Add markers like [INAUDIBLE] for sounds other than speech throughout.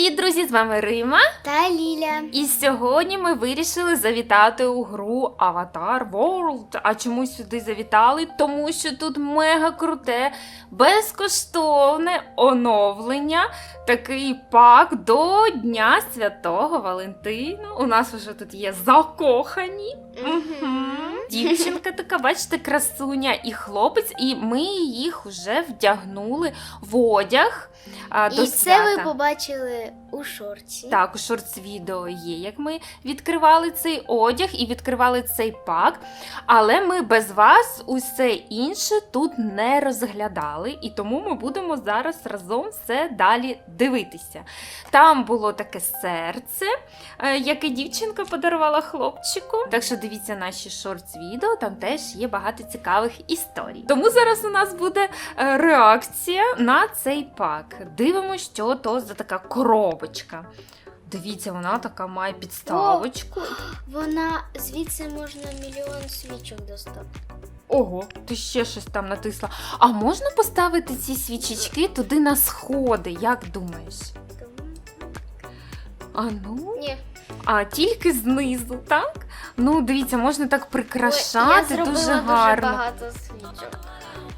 Привіт, друзі! З вами Рима. Та Ліля. І сьогодні ми вирішили завітати у гру Avatar World. А чому сюди завітали? Тому що тут мега круте, безкоштовне оновлення. Такий пак до Дня Святого Валентина. У нас вже тут є закохані. Дівчинка така, бачите, красуня і хлопець, і ми їх вже вдягнули в одяг. а, до І це ви свята. Побачили у шорті. Так, у шортс відео є, як ми відкривали цей одяг і відкривали цей пак. Але ми без вас усе інше тут не розглядали, і тому ми будемо зараз разом все далі дивитися. Там було таке серце, е, яке дівчинка подарувала хлопчику. Так що дивіться наші шортс відео, там теж є багато цікавих історій. Тому зараз у нас буде е, реакція на цей пак. Дивимося, що то за така коробочка. Дивіться, вона така має підставочку. Вона звідси можна мільйон свічок достати. Ого, ти ще щось там натисла. А можна поставити ці свічечки туди на сходи, як думаєш? А ну, Ні. а тільки знизу, так? Ну, дивіться, можна так Ой, прикрашати я дуже гарно. дуже багато свічок.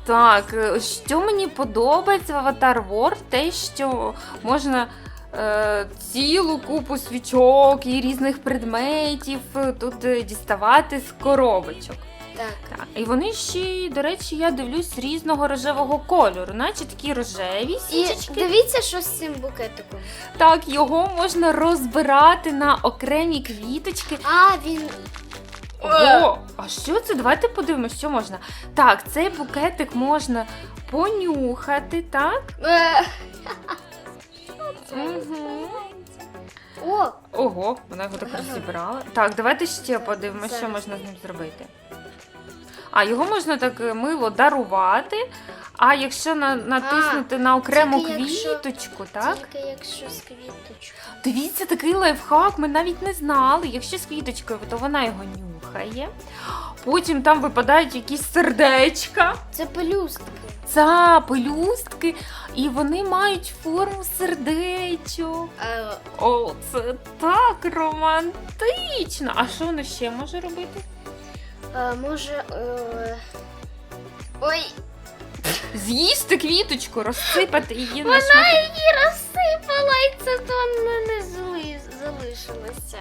Так, е, що мені подобається в Avatar World, те, що можна е, цілу купу свічок і різних предметів е, тут е, діставати з коробочок. Так. Так, і вони ще, й, до речі, я дивлюсь різного рожевого кольору, наче такі рожеві І свічечки. дивіться, що з цим букетиком. Так, його можна розбирати на окремі квіточки. А, він. Ого, а що це? Давайте подивимося, що можна. Так, цей букетик можна понюхати, так? Е, [LAUGHS] Угу. О, Ого, вона його так розібрала. Так, давайте ще подивимося, що Зараз. можна з ним зробити. А, його можна так е, мило дарувати. А якщо на, натиснути на окрему тільки якщо- квіточку, так? тільки якщо з квіточкою. Дивіться, такий лайфхак, ми навіть не знали. Якщо з квіточкою, то вона його нюхає. Потім там випадають якісь сердечка. Це пелюстки. Це пелюстки, і вони мають форму сердечок. Е, О, це так романтично. А що воно ще може робити? е, може. Е... Ой, З'їсти квіточку, розсипати її на Вона шматки. її розсипала, і це то не зли... залишилося.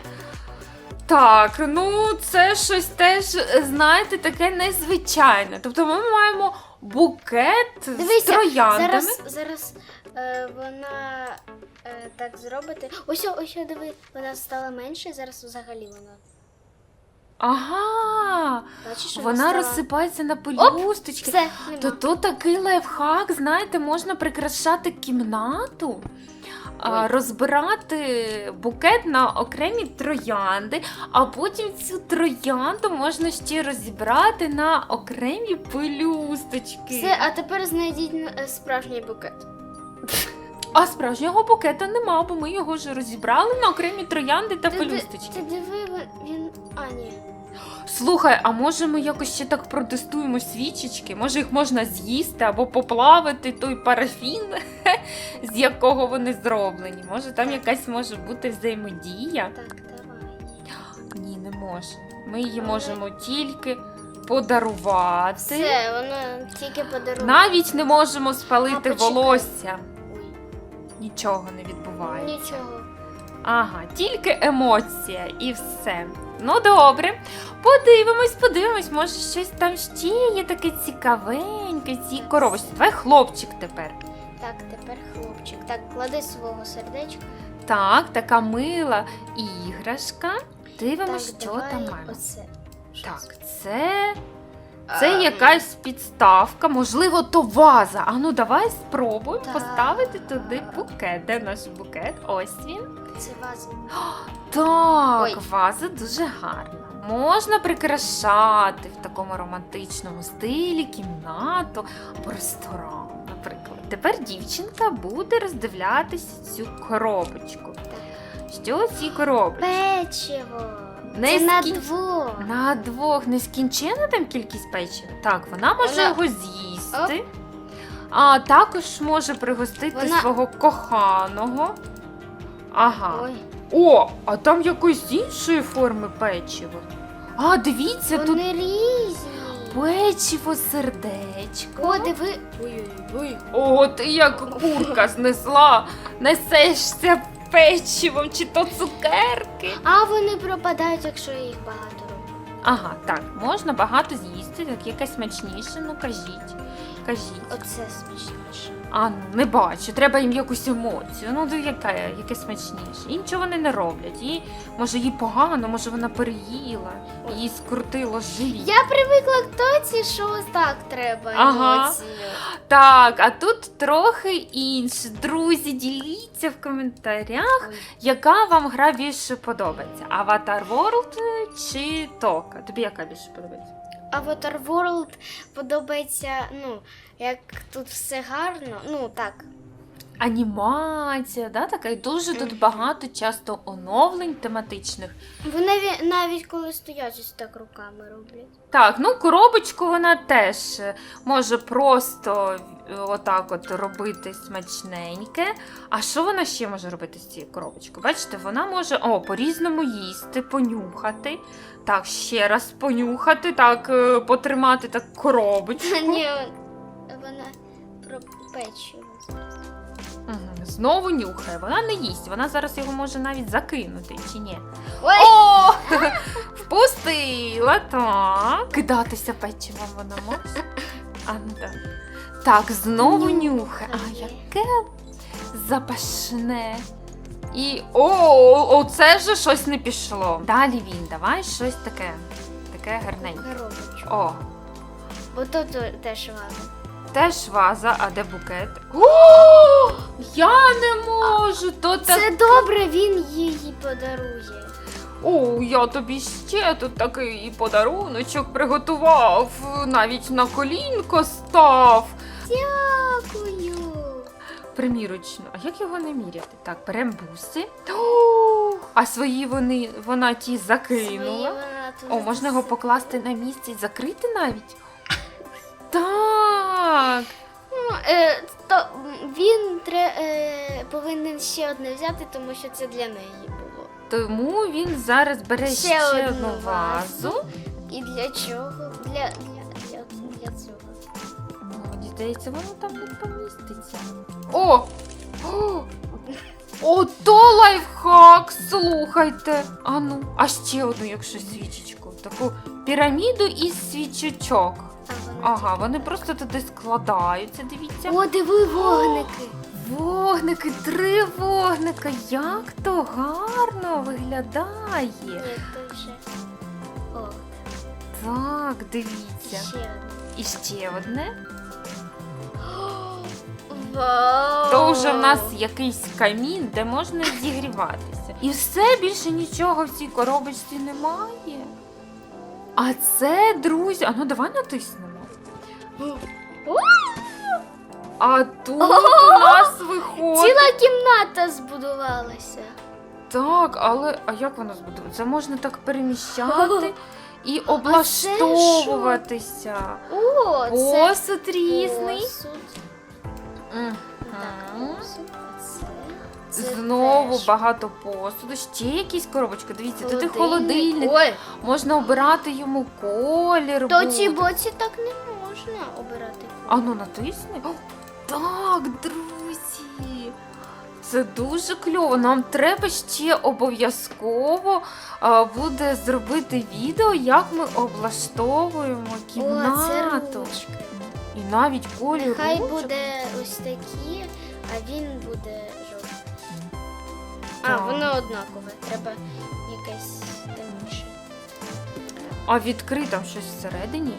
Так, ну це щось теж, знаєте, таке незвичайне. Тобто ми маємо букет з Дивися, трояндами. зараз, зараз е, вона е, так зробити. Ось, ось, диви, вона стала менше, зараз взагалі вона. Ага, Бачиш, вона стала... розсипається на пелюсточки. Все, нема. То то такий лайфхак, знаєте, можна прикрашати кімнату. Розбирати букет на окремі троянди, а потім цю троянду можна ще розібрати на окремі пелюсточки. Все, а тепер знайдіть е, справжній букет. А справжнього букета нема, бо ми його вже розібрали на окремі троянди та Ти, ди- пелюсточки. ти диви, він. А, ні. Слухай, а може ми якось ще так протестуємо свічечки? Може їх можна з'їсти або поплавити той парафін, [LAUGHS] з якого вони зроблені? Може там якась може бути взаємодія? Так, давай. Ні, не може. Ми її можемо тільки подарувати. Все, вона тільки подарунок. Навіть не можемо спалити А, волосся. Нічого не відбувається. нічого. Ага, тільки емоція і все. Ну добре, подивимось, подивимось, може щось там ще є таке цікавеньке, в цій коробочці. Давай хлопчик тепер. Так, тепер хлопчик. Так, клади свого сердечка. Так, така мила іграшка. Дивимось, що давай там маємо. Оце. Так, це? Це. Ем, якась підставка, можливо, то ваза. А ну давай спробуємо Так. поставити туди букет. Де наш букет? Ось він. Це ваза. [GASPS] Так, Ой. ваза дуже гарна. Можна прикрашати в такому романтичному стилі кімнату або ресторан, наприклад. Тепер дівчинка буде роздивлятися цю коробочку. Що в цій коробочці? Печиво. Не Це на скін- двох. На двох нескінченна там кількість печива. Так, вона може Вона- його з'їсти. А також може пригостити Вона- свого коханого. Ага. Ой, О, а там якоїсь іншої форми печиво. А, дивіться, тут вони різні. печиво сердечко. О, диви. Ой-ой-ой. О, ти як курка знесла, несешся печивом чи то цукерки. А вони пропадають, якщо їх багато роблю. Ага, так, можна багато з'їсти, так якесь смачніше, ну кажіть. Кажіть. Оце смачніше. А не бачу, треба їм якусь емоцію. Ну, яка, яке смачніше. І нічого вони не роблять. Їй, може, їй погано, може вона переїла, їй скрутило живіт. Я привикла к тоці, що так треба Ага. емоцію. Так, а тут трохи інше. Друзі, діліться в коментарях, Ой. яка вам гра більше подобається. Avatar World чи Тока? Тобі яка більше подобається? Avatar World подобається, ну, як тут все гарно. Ну так. Анімація, да, така і дуже тут багато часто оновлень тематичних. Вони ві- навіть коли стоять ось так руками роблять. Так, ну коробочку вона теж е, може просто е, отак от робити смачненьке. А що вона ще може робити з цією коробочкою? Бачите, вона може о, по-різному їсти, понюхати. Так, ще раз понюхати, так, е, потримати так коробочку. [LAUGHS] Ні, вона про Знову нюхає. Вона не їсть, вона зараз його може навіть закинути, чи ні? Ой! О! [LAUGHS] Впустила, так. Кидатися печивом вона може. А, ну так. Так, знову нюхає. А яке запашне. І о, оце же щось не пішло. Далі він, давай щось таке. Таке гарненьке. Коробочку. О, Бо тут теж ваза. Теж ваза, а де букет? О, я не можу. То так Це добре, він її подарує. О, я тобі ще тут такий подаруночок приготував, навіть на колінко став. Дякую. Примірочно, а як його не міряти? Так, беремо буси. О, а свої вони, вона ті Свої закинула. вона О, можна його покласти на місце і закрити навіть. Так. Ну, е, то він тре, е, повинен ще одне взяти, тому що це для неї було. Тому він зараз бере ще, Ще одну одну вазу. І для чого? Для, для, для, для цього. Мені здається, воно там не поміститься. О! О! Ото лайфхак, слухайте. А ну, а ще одну, якщо свічечку. Таку піраміду із свічечок. Ага, вони просто туди складаються, дивіться. О, диви вогники. Вогники, три вогника. Як то гарно виглядає. Ні, вже. О, Так, дивіться. ще одне. І ще одне. [GASPS] Вау! То вже в нас якийсь камін, де можна зігріватися. І все більше нічого в цій коробочці немає. А це, друзі, а ну давай натиснемо. А тут у нас виходить. Ціла кімната збудувалася. Так, але а як воно збудується? Це можна так переміщати [LAUGHS] і облаштовуватися. О, це Посуд різний. посуд. Мгм. Так, посуд. Це? Знову теж багато посуду. Ще якісь коробочки. Дивіться, тут і холодильник. Ой, Можна обирати йому колір. то буде. ці боці так не можна обирати. А ну натисни. О, так, друзі. Це дуже кльово. Нам треба ще обов'язково а, буде зробити відео, як ми облаштовуємо О, це І навіть колір. Нехай ручок. буде ось такі, а він буде. А, воно однакове. Треба якесь темніше. А відкрий там щось всередині.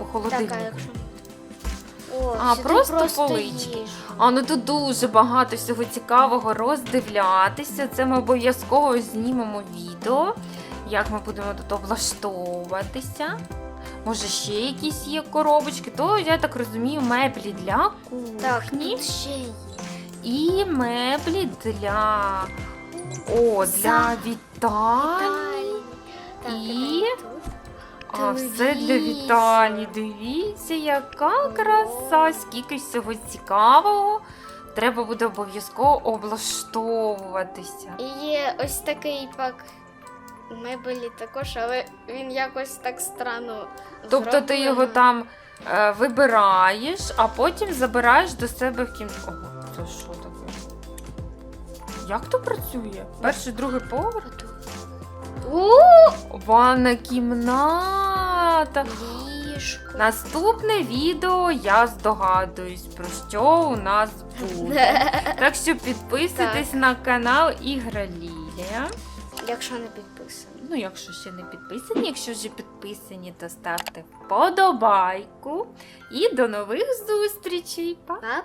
У холодильнику. Так, а якщо. О, А, сюди просто полички. їжу. А ну тут дуже багато всього цікавого роздивлятися. Це ми обов'язково знімемо відео, як ми будемо тут облаштовуватися. Може, ще якісь є коробочки, то я так розумію, меблі для Так, кухні тут ще є. І меблі для. О, для. Так, І-. А все для вітальні. Дивіться, яка краса, скільки всього цікавого Треба буде обов'язково облаштовуватися. І є ось такий пак мебелі також, але він якось так странно. Тобто ти його там е, вибираєш, а потім забираєш до себе в кімнату. Це що таке? Як то працює? Перший, другий поверх? У, Ванна кімната. ліжко. Наступне відео я здогадуюсь, про що у нас буде. [LAUGHS] Так що підписуйтесь на канал Ігра Лілія. Якщо не підписано. Ну, якщо ще не підписані, якщо вже підписані, то ставте вподобайку. І до нових зустрічей. Па-па!